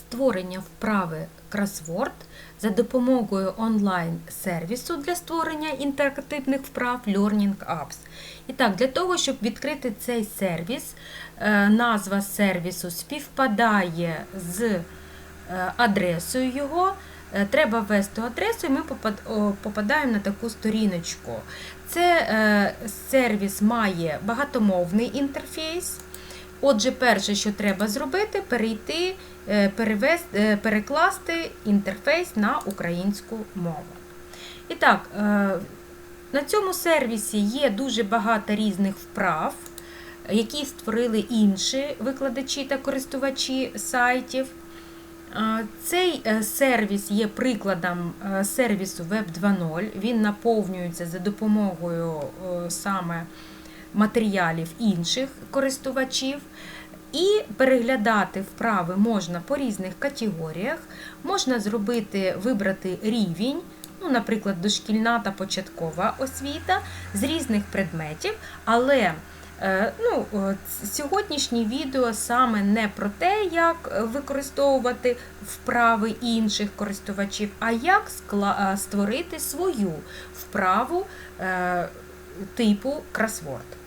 створення вправи Crossword за допомогою онлайн-сервісу для створення інтерактивних вправ Learning Apps. І так, для того, щоб відкрити цей сервіс, е, назва сервісу співпадає з е, адресою його. Е, Треба ввести адресу, і ми попадаємо на таку сторіночку. Це сервіс має багатомовний інтерфейс. Отже, перше, що треба зробити, перейти, е, перевести, е, перекласти інтерфейс на українську мову. І так, е, на цьому сервісі є дуже багато різних вправ, які створили інші викладачі та користувачі сайтів. Цей сервіс є прикладом сервісу Web 2.0. Він наповнюється за допомогою саме матеріалів інших користувачів. І переглядати вправи можна по різних категоріях. Можна зробити, вибрати рівень, ну, наприклад, дошкільна та початкова освіта з різних предметів, але Е, Ну, Сьогоднішнє відео саме не про те, як використовувати вправи інших користувачів, а як створити свою вправу е, типу кросворд.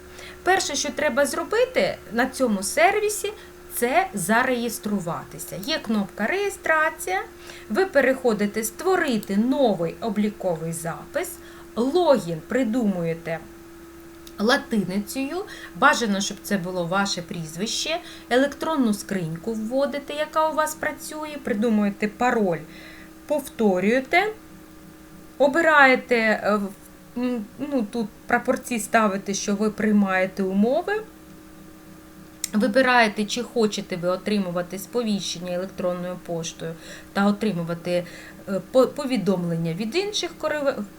Перше, що треба зробити на цьому сервісі, це зареєструватися. Є кнопка реєстрація. Ви переходите створити новий обліковий запис, логін придумуєте латиницею. Бажано, щоб це було ваше прізвище, електронну скриньку вводите, яка у вас працює, придумуєте пароль, повторюєте, обираєте, е, ну, тут прапорці ставите, що ви приймаєте умови. Вибираєте, чи хочете ви отримувати сповіщення електронною поштою та отримувати е, повідомлення від інших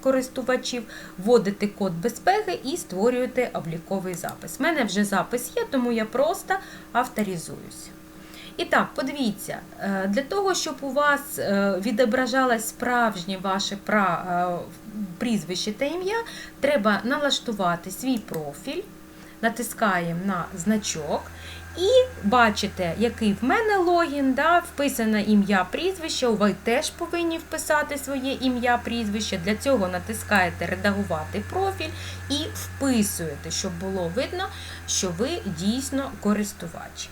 користувачів, вводите код безпеки і створюєте обліковий запис. У мене вже запис є, тому я просто авторизуюсь. І так, подивіться, е, для того, щоб у вас е, відображалось справжнє ваше е, прізвище та ім'я, треба налаштувати свій профіль, натискаємо на значок і бачите, який в мене логін, да, вписане ім'я прізвище. Ви теж повинні вписати своє ім'я прізвище. Для цього натискаєте Редагувати профіль і вписуєте, щоб було видно, що ви дійсно користувач.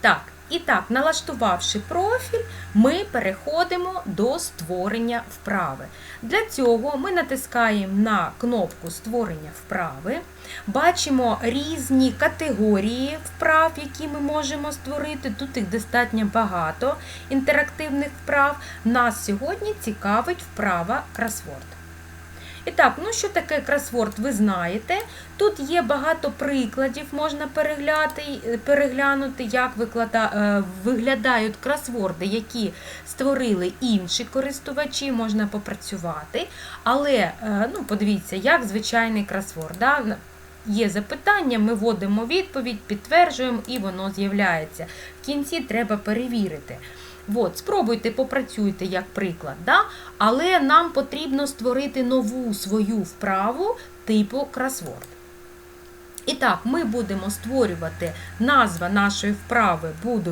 Так, і так, налаштувавши профіль, ми переходимо до створення вправи. Для цього ми натискаємо на кнопку створення вправи, бачимо різні категорії вправ, які ми можемо створити. Тут їх достатньо багато інтерактивних вправ. Нас сьогодні цікавить вправа кросворд. І так, ну що таке кросворд, ви знаєте. Тут є багато прикладів, можна перегляти, переглянути, як е, виглядають кросворди, які створили інші користувачі, можна попрацювати. Але е, ну, подивіться, як звичайний кросворд. Да? Є запитання, ми вводимо відповідь, підтверджуємо і воно з'являється. В кінці треба перевірити. От, спробуйте, попрацюйте як приклад, да? але нам потрібно створити нову свою вправу типу кросворд. І так, ми будемо створювати назва нашої вправи буде,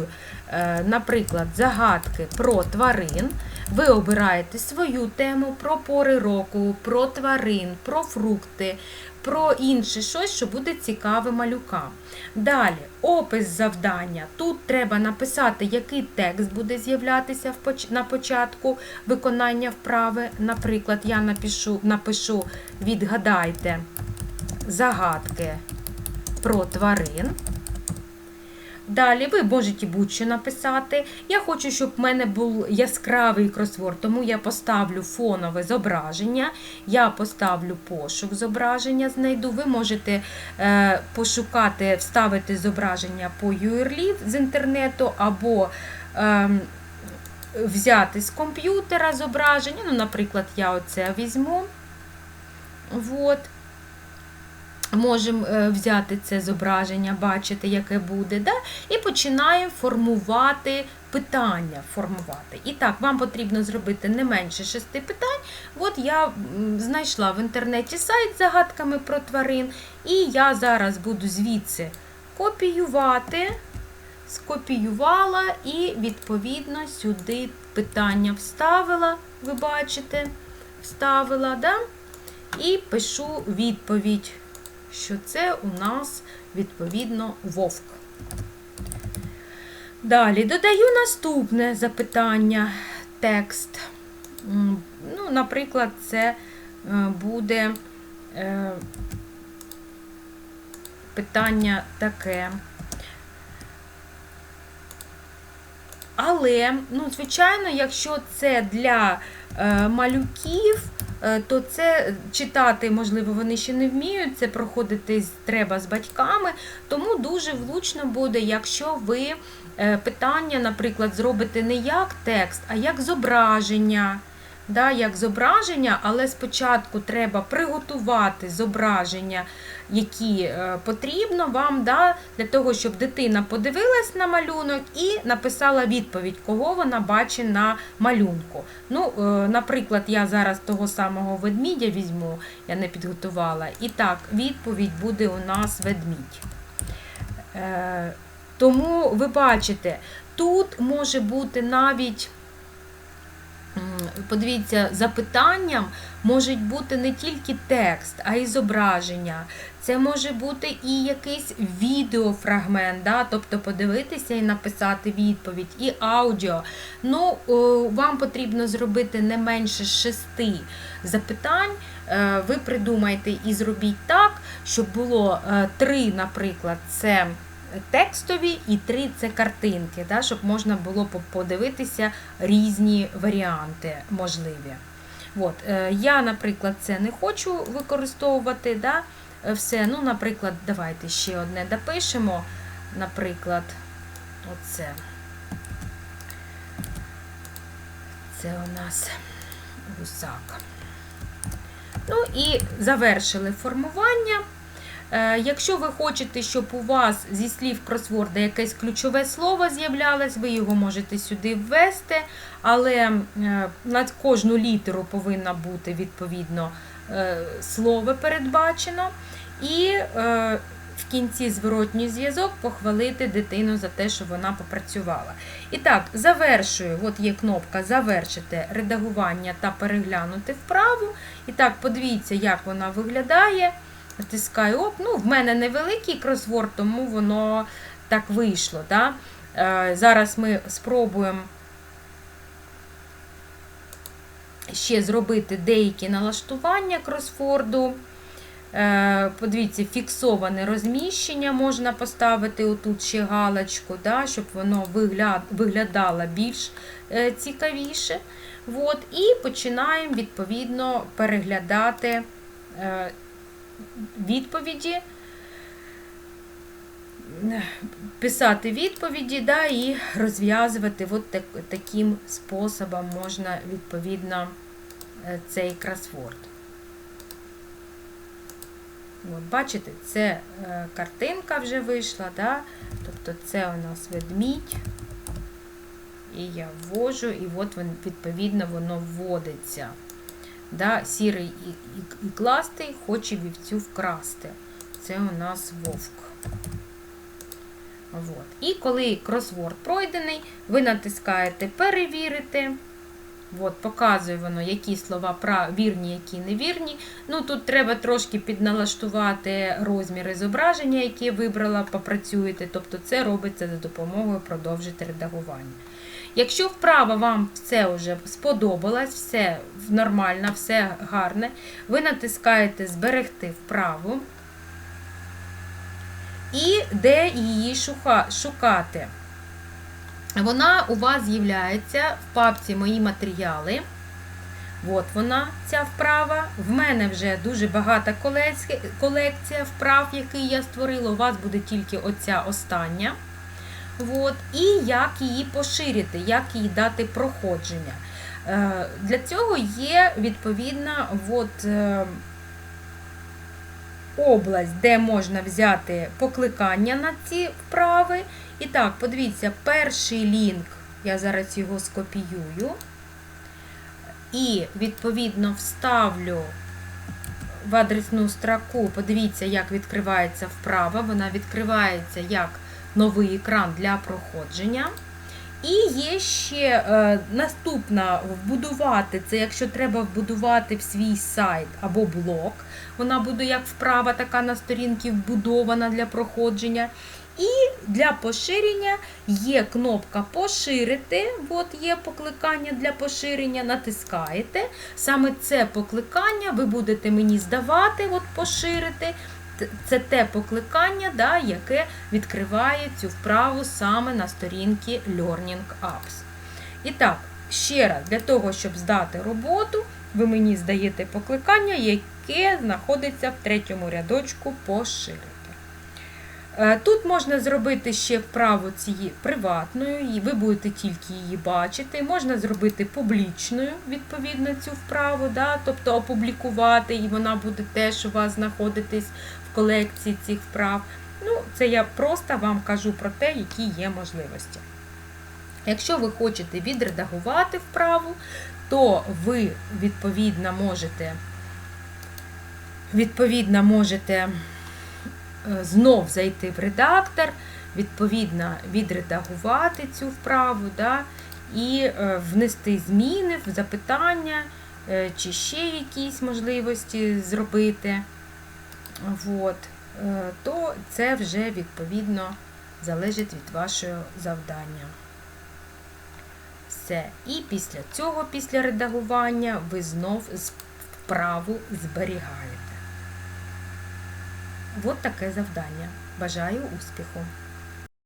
е, наприклад, загадки про тварин. Ви обираєте свою тему про пори року, про тварин, про фрукти, про інше щось, що буде цікаве малюкам. Далі, опис завдання. Тут треба написати, який текст буде з'являтися на початку виконання вправи. Наприклад, я напишу, напишу відгадайте загадки про тварин. Далі ви можете будь-що написати. Я хочу, щоб в мене був яскравий кросворд, тому я поставлю фонове зображення, я поставлю пошук зображення, знайду. Ви можете е, пошукати, вставити зображення по URL з інтернету або е, взяти з комп'ютера зображення. Ну, Наприклад, я оце візьму. Вот. Можемо е, взяти це зображення, бачити, яке буде, да? і починаємо формувати питання. формувати. І так, вам потрібно зробити не менше шести питань. От я знайшла в інтернеті сайт з загадками про тварин, і я зараз буду звідси копіювати скопіювала і, відповідно, сюди питання вставила, ви бачите, вставила, да? і пишу відповідь, що це у нас, відповідно, вовк. Далі додаю наступне запитання, текст. Ну, наприклад, це е, буде е, питання таке. Але, ну, звичайно, якщо це для е, малюків, то це читати, можливо, вони ще не вміють, це проходити треба з батьками. Тому дуже влучно буде, якщо ви е, питання, наприклад, зробите не як текст, а як зображення. Да, як зображення, але спочатку треба приготувати зображення, які е, потрібно вам, да, для того, щоб дитина подивилась на малюнок і написала відповідь, кого вона бачить на малюнку. Ну, е, Наприклад, я зараз того самого ведмідя візьму, я не підготувала. І так, відповідь буде у нас ведмідь. Е, Тому ви бачите, тут може бути навіть. Подивіться, запитанням можуть бути не тільки текст, а й зображення. Це може бути і якийсь відеофрагмент, да? тобто подивитися і написати відповідь, і аудіо. Ну, вам потрібно зробити не менше шести запитань. Е, Ви придумайте і зробіть так, щоб було е, три, наприклад, це текстові і три це картинки, да, щоб можна було подивитися різні варіанти можливі. От, е, я, наприклад, це не хочу використовувати. Да, е, все. Ну, наприклад, давайте ще одне допишемо. Наприклад, оце. Це у нас гусак. Ну і завершили формування. Е, Якщо ви хочете, щоб у вас зі слів кросворда якесь ключове слово з'являлось, ви його можете сюди ввести, але е, на кожну літеру повинно бути відповідно е, слово передбачено. І в кінці зворотній зв'язок похвалити дитину за те, що вона попрацювала. І так, завершую. От є кнопка Завершити редагування та переглянути вправу. І так, подивіться, як вона виглядає. Натискаю ОП. Ну, в мене невеликий кросворд, тому воно так вийшло. Да? Е, зараз ми спробуємо ще зробити деякі налаштування кросворду. Е, Подивіться, фіксоване розміщення можна поставити отут ще галочку, да, щоб воно вигляд, виглядало більш е, цікавіше. От, і починаємо відповідно переглядати відповіді, писати відповіді да, і розв'язувати от так, таким способом можна відповідно е, цей кросворд. От, бачите, це е, картинка вже вийшла, да? тобто це у нас ведмідь. І я ввожу, і от він, відповідно воно вводиться. Да? Сірий і, і, і кластий хоче вівцю вкрасти. Це у нас вовк. От. І коли кросворд пройдений, ви натискаєте Перевірити. От, показує воно, які слова вірні, які невірні. Ну, тут треба трошки підналаштувати розміри зображення, які я вибрала, попрацюєте. Тобто це робиться за допомогою продовжити редагування. Якщо вправа вам все вже сподобалось, все нормально, все гарне, ви натискаєте Зберегти вправу і де її шукати. Вона у вас з'являється в папці Мої матеріали. От вона, ця вправа. В мене вже дуже багата колекція, вправ, які я створила. У вас буде тільки оця остання. От. І як її поширити, як їй дати проходження. Е, Для цього є відповідна от, е, область, де можна взяти покликання на ці вправи. І так, подивіться, перший лінк, я зараз його скопіюю. І, відповідно, вставлю в адресну строку. Подивіться, як відкривається вправа. Вона відкривається як новий екран для проходження. І є ще е, наступна вбудувати це, якщо треба вбудувати в свій сайт або блог. Вона буде як вправа, така на сторінці вбудована для проходження. І для поширення є кнопка Поширити. От є покликання для поширення, натискаєте. Саме це покликання ви будете мені здавати, от поширити. Це те покликання, да, яке відкриває цю вправу саме на сторінці Learning Apps. І так, ще раз, для того, щоб здати роботу, ви мені здаєте покликання, яке знаходиться в третьому рядочку поширити. Е, Тут можна зробити ще вправу цієї приватною, ви будете тільки її бачити. Можна зробити публічною, відповідно, цю вправу, да? тобто опублікувати, і вона буде теж у вас знаходитись колекції цих вправ. Ну, це я просто вам кажу про те, які є можливості. Якщо ви хочете відредагувати вправу, то ви відповідно можете, відповідно можете е, знов зайти в редактор, відповідно відредагувати цю вправу, да, і е, внести зміни в запитання е, чи ще якісь можливості зробити. От, е, то це вже відповідно залежить від вашого завдання. Все. І після цього, після редагування, ви знов вправу зберігаєте. От таке завдання. Бажаю успіху!